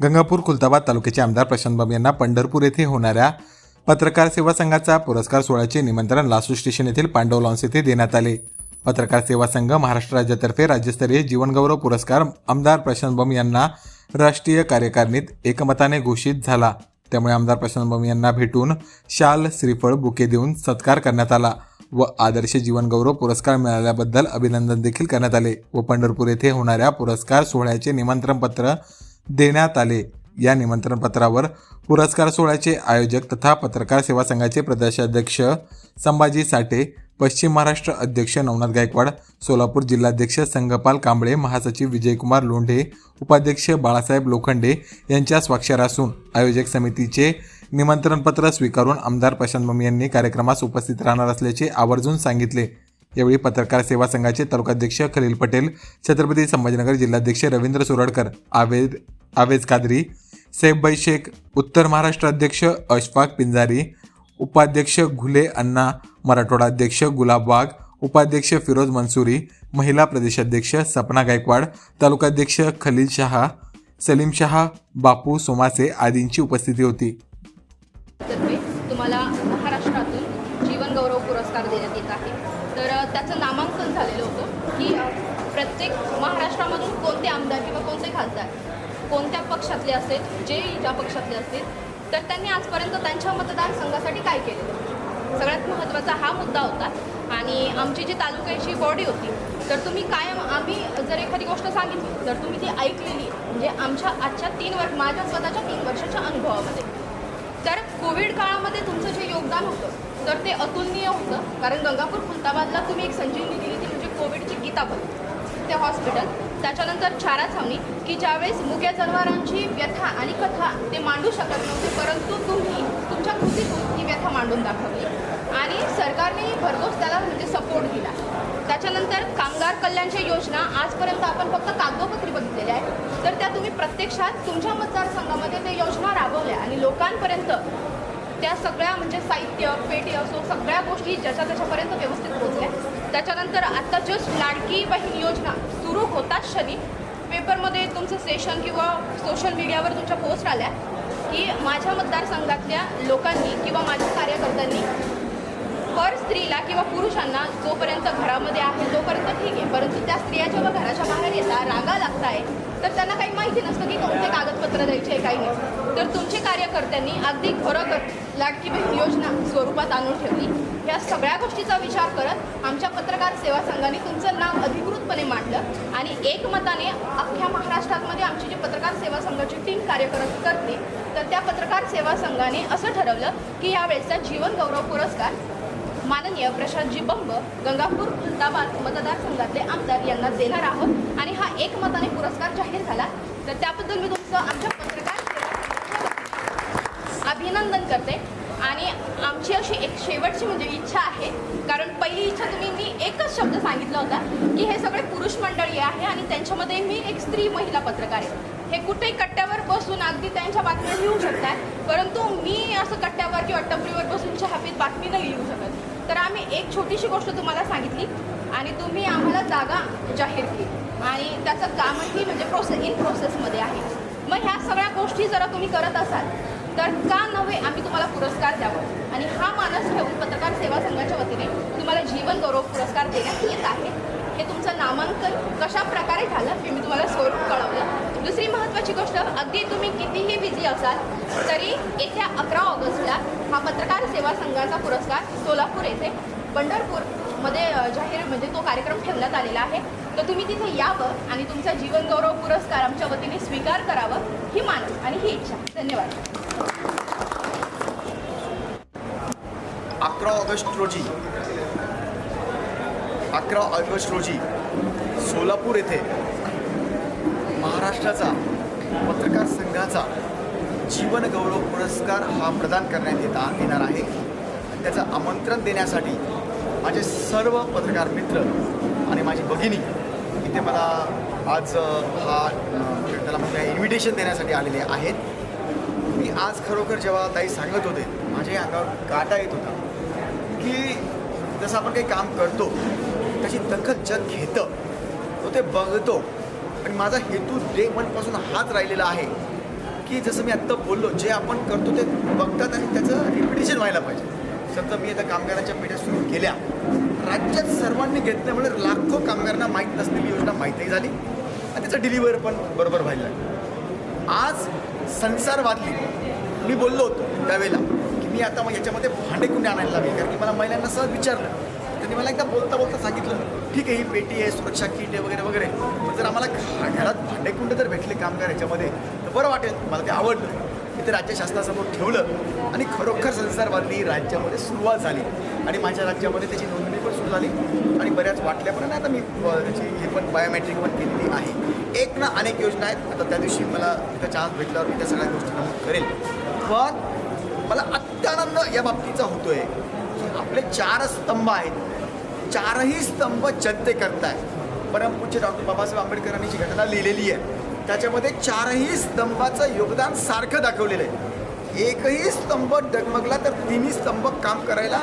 गंगापूर खुलताबाद तालुक्याचे आमदार प्रशांत बाब यांना पंढरपूर येथे होणाऱ्या पत्रकार सेवा संघाचा पुरस्कार सोहळ्याचे निमंत्रण लासू स्टेशन येथील पांडव लॉन्स येथे देण्यात आले. पत्रकार सेवा संघ महाराष्ट्र राज्यातर्फे राज्यस्तरीय जीवनगौरव पुरस्कार आमदार प्रशांत बम यांना राष्ट्रीय कार्यकारिणीत एकमताने घोषित झाला. त्यामुळे आमदार प्रशांत बम यांना भेटून शाल श्रीफळ बुके देऊन सत्कार करण्यात आला व आदर्श जीवनगौरव पुरस्कार मिळाल्याबद्दल अभिनंदन देखील करण्यात आले व पंढरपूर येथे होणाऱ्या पुरस्कार सोहळ्याचे निमंत्रण पत्र देण्यात आले. या निमंत्रण पत्रावर पुरस्कार सोहळ्याचे आयोजक तथा पत्रकार सेवा संघाचे प्रदेशाध्यक्ष संभाजी साठे पश्चिम महाराष्ट्र अध्यक्ष नवनाथ गायकवाड सोलापूर जिल्हाध्यक्ष संघपाल कांबळे महासचिव विजयकुमार लोंढे उपाध्यक्ष बाळासाहेब लोखंडे यांच्या स्वाक्षर असून आयोजक समितीचे निमंत्रणपत्र स्वीकारून आमदार प्रशांत मम यांनी कार्यक्रमास उपस्थित राहणार असल्याचे आवर्जून सांगितले. यावेळी पत्रकार सेवा संघाचे तालुकाध्यक्ष खलील पटेल छत्रपती संभाजीनगर जिल्हाध्यक्ष रवींद्र सुरडकर आवेद आवेज कादरी सैफबाई शेख उत्तर महाराष्ट्र अध्यक्ष अशफाक पिंजारी उपाध्यक्ष घुले अण्णा मराठवाडा अध्यक्ष गुलाब वाघ उपाध्यक्ष फिरोज मंसुरी महिला प्रदेशाध्यक्ष सपना गायकवाड तालुकाध्यक्ष खलील शहा सलीम शहा बापू सोमासे आदींची उपस्थिती होती तर्फे तुम्हाला महाराष्ट्रातून जीवनगौरव पुरस्कार देण्यात येत आहे तर अ, त्याचं नामांकन झालेलं होतं की अ, प्रत्येक महाराष्ट्रामधून कोणते आमदार किंवा कोणते खासदार कोणत्या पक्षातले असेल जे ज्या पक्षातले असतील तर त्यांनी आजपर्यंत त्यांच्या मतदारसंघासाठी काय केले? सगळ्यात महत्त्वाचा हा मुद्दा होता. आणि आमची जी तालुक्याची बॉडी होती तर तुम्ही कायम आम्ही जर एखादी गोष्ट सांगितली तर तुम्ही ती ऐकलेली म्हणजे आमच्या आजच्या तीन वर्ष माझ्या स्वतःच्या तीन वर्षाच्या अनुभवामध्ये. तर कोविड काळामध्ये तुमचं जे योगदान होतं तर ते अतुलनीय होतं. कारण गंगापूर खुलताबादला तुम्ही एक संजीवनी दिली ती म्हणजे कोविडची गीतापद ते हॉस्पिटल. त्याच्यानंतर चारा छावणी की ज्यावेळेस मुक्या जनावरांची व्यथा आणि कथा ते मांडू शकत नव्हते परंतु तुम्ही तुमच्या कृतीतून ती व्यथा मांडून दाखवली. आणि सरकारने भरघोस त्याला म्हणजे सपोर्ट दिला. त्याच्यानंतर कामगार कल्याणच्या योजना आजपर्यंत आपण फक्त कागदोपत्री बघितलेल्या आहेत. तर त्या तुम्ही प्रत्यक्षात तुमच्या मतदारसंघामध्ये त्या योजना राबवल्या आणि लोकांपर्यंत त्या सगळ्या म्हणजे साहित्य पेटी असो सगळ्या गोष्टी ज्याच्या त्याच्यापर्यंत व्यवस्थित पोहोचल्या. त्याच्यानंतर आता जस्ट लाडकी बहीण योजना सुरू होताच क्षणी पेपरमध्ये तुमचं सेशन किंवा सोशल मीडियावर तुमच्या पोस्ट आल्या की माझ्या मतदारसंघातल्या लोकांनी किंवा माझ्या कार्यकर्त्यांनी पर स्त्रीला किंवा पुरुषांना जोपर्यंत घरामध्ये आहे तोपर्यंत ठीक आहे. परंतु त्या स्त्रिया जेव्हा घराच्या बाहेर येतात रागा लागताय तर त्यांना काही माहिती नसतं की कोणते कागदपत्र द्यायचे काही नाही. तर तुमचे कार्यकर्त्यांनी अगदी घरोघर लाडकी बहीण योजना स्वरूपात आणून ठेवली. या सगळ्या गोष्टीचा विचार करत आमच्या पत्रकार सेवा संघाने तुमचं नाव अधिकृतपणे मांडलं आणि एकमताने अख्ख्या महाराष्ट्रामध्ये आमची जी पत्रकार सेवा संघाची टीम कार्य करत करते तर त्या पत्रकार सेवा संघाने असं ठरवलं की यावेळेचा जीवन गौरव पुरस्कार माननीय प्रशांतजी बंब गंगापूर खुलताबाद मतदारसंघातले आमदार यांना देणार आहोत. आणि हा एकमताने पुरस्कार जाहीर झाला. तर त्याबद्दल मी तुमचं आमच्या पत्रकार अभिनंदन करते. आणि आमची अशी एक शेवटची म्हणजे इच्छा आहे. कारण पहिली इच्छा तुम्ही मी एकच शब्द सांगितला होता की हे सगळे पुरुष मंडळी आहे आणि त्यांच्यामध्ये मी एक स्त्री महिला पत्रकार आहे. हे कुठेही कट्ट्यावर बसून अगदी त्यांच्या बातम्या लिहू शकतात. परंतु मी असं कट्ट्यावर किंवा टपरीवर बसून चहापीत बातमी नाही लिहू शकत. तर आम्ही एक छोटीशी गोष्ट तुम्हाला सांगितली आणि तुम्ही आम्हाला जागा जाहीर केली. आणि त्याचं कामही म्हणजे प्रोसेस इन प्रोसेसमध्ये आहे. मग ह्या सगळ्या गोष्टी जरा तुम्ही करत असाल तर का नव्हे आम्ही तुम्हाला पुरस्कार द्यावा? आणि हा मानस ठेवून पत्रकार सेवा संघाच्या वतीने तुम्हाला जीवन गौरव पुरस्कार देण्यात येत आहे. हे तुमचं नामांकन कशा प्रकारे झालं हे मी तुम्हाला स्वरूप कळवलं दुसरी महत्त्वाची गोष्ट अगदी तुम्ही कितीही बिझी असाल तरी येत्या अकरा ऑगस्टला हा पत्रकार सेवा संघाचा पुरस्कार सोलापूर येथे पंढरपूरमध्ये अ, जाहीर म्हणजे तो कार्यक्रम ठेवण्यात आलेला आहे. तर तुम्ही तिथे यावं आणि तुमचा जीवन गौरव पुरस्कार आमच्या वतीने स्वीकार करावं ही मानस आणि ही इच्छा. धन्यवाद. अकरा ऑगस्ट रोजी अकरा ऑगस्ट रोजी सोलापूर येथे महाराष्ट्राचा पत्रकार संघाचा जीवन गौरव पुरस्कार हा प्रदान करण्यात येता येणार आहे. त्याचं आमंत्रण देण्यासाठी माझे सर्व पत्रकार मित्र आणि माझी भगिनी इथे मला आज हा त्याला म्हणजे इन्व्हिटेशन देण्यासाठी आलेले आहेत. मी आज खरोखर जेव्हा ताई सांगत होते माझ्या अंगावर काटा येत होता की जसं आपण काही काम करतो त्याची दखल जग घेतं तो ते बघतो आणि माझा हेतू डे वनपासून हाच राहिलेला आहे की जसं मी आत्ता बोललो जे आपण करतो ते बघतात आणि त्याचं रिपिटेशन व्हायला पाहिजे. समजा मी आता कामगारांच्या पेट्या सुरू केल्या. राज्यात सर्वांनी घेतल्यामुळे लाखो कामगारांना माहीत नसलेली योजना माहीतही झाली आणि त्याचं डिलिव्हर पण बरोबर व्हायला लागलं. आज संसार वादली. मी बोललो होतो त्यावेळेला की मी आता मग याच्यामध्ये भांडे कुणी आणायला लागले? कारण की मला महिलांना सहज विचारलं. त्यांनी मला एकदा बोलता बोलता सांगितलं ठीक आहे ही पेटी आहे सुरक्षा किट आहे वगैरे वगैरे. पण जर आम्हाला घरात भांडेकुंड जर भेटले कामगार याच्यामध्ये तर बरं वाटेल मला ते आवडलं. मी ते राज्य शासनासमोर ठेवलं आणि खरोखर संसारवादी राज्यामध्ये सुरुवात झाली. आणि माझ्या राज्यामध्ये त्याची नोंदणी पण सुरू झाली. आणि बऱ्याच वाटल्यापर्यंत आता मी त्याची हे पण बायोमेट्रिक पण केलेली आहे. एक ना अनेक योजना आहेत. आता त्या दिवशी मला तिथं चान्स भेटल्यावर मी त्या सगळ्या गोष्टी नमूद करेल. पण मला अत्यानंद या बाबतीचा होतोय. की आपले चार स्तंभ आहेत. चारही स्तंभ जनते करताय. परमपूज्य डॉक्टर बाबासाहेब आंबेडकरांनी जी घटना लिहिलेली आहे त्याच्यामध्ये चारही स्तंभाचं योगदान सारखं दाखवलेलं आहे. एकही स्तंभ डगमगला तर तिन्ही स्तंभ काम करायला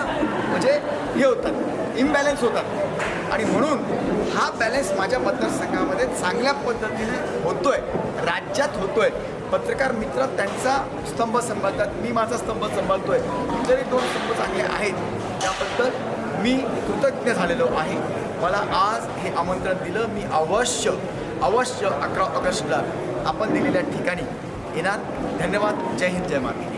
म्हणजे हे होतात इम्बॅलन्स होतात. आणि म्हणून हा बॅलन्स माझ्या मतदारसंघामध्ये चांगल्या पद्धतीने होतोय. राज्यात होतोय. पत्रकार मित्र त्यांचा स्तंभ सांभाळतात मी माझा स्तंभ सांभाळतोय. इतरही दोन स्तंभ चांगले आहेत त्याबद्दल मी कृतज्ञ झालेलो आहे. मला आज हे आमंत्रण दिलं मी अवश्य अवश्य अकरा ऑगस्टला आपण दिलेल्या ठिकाणी येणार. धन्यवाद जय हिंद जय महाराष्ट्र.